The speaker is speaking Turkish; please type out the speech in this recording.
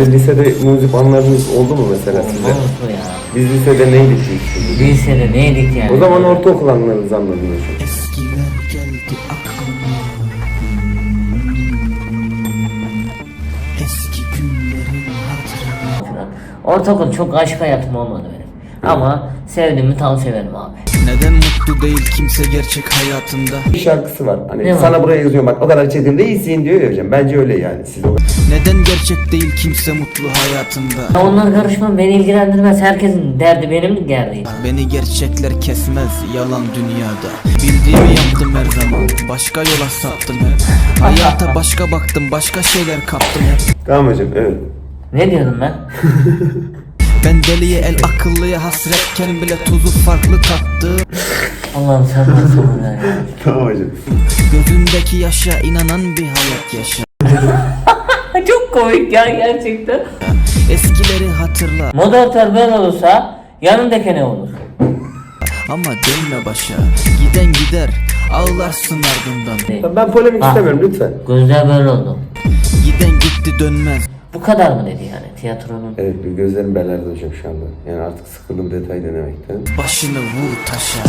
Lisede müzik anlarınız oldu mu mesela size? Mı ya? Biz lisede neydik biz? Lisede neydik yani? O zaman ortaokul anlarınızı anladınız. Eskiler geldi aklıma Eski günlerin hatırına. Ortaokul çok aşk hayatım olmadı benim. Ama sevdiğimi tam severim abi. Neden mutlu değil kimse gerçek hayatında Bir şarkısı var. Hani Ne var? sana buraya yazıyorum bak o kadar çetin değilsin diyor ya hocam. Bence öyle yani. Siz o Neden gerçek değil kimse mutlu hayatında Ya Onlar karışmam beni ilgilendirmez. Herkesin derdi benim derdi. Beni gerçekler kesmez yalan dünyada Bildiğimi yaptım her zaman Başka yola saptım hep Hayata başka baktım başka şeyler kaptım hep Tamam hocam evet. Ne diyordum ben? Ben deliye el akıllıya hasretken bile tuzu farklı tattı Allah'ım sen nasıl ya. Tamam hocam. Gözündeki yaşa inanan bir hayat yaşa Çok komik ya gerçekten. Eskileri hatırla Moderatör ben olursa yanındaki ne olur? Ama dönme başa Giden gider Ağlarsın ardından Ben polemik istemiyorum lütfen. Gözler böyle oldu. Giden gitti dönmez Bu kadar mı dedi yani tiyatronun? Evet bir gözlerim belerdi hocam şu anda. Yani artık sıkıldım detay denemekten. Başını vur taşa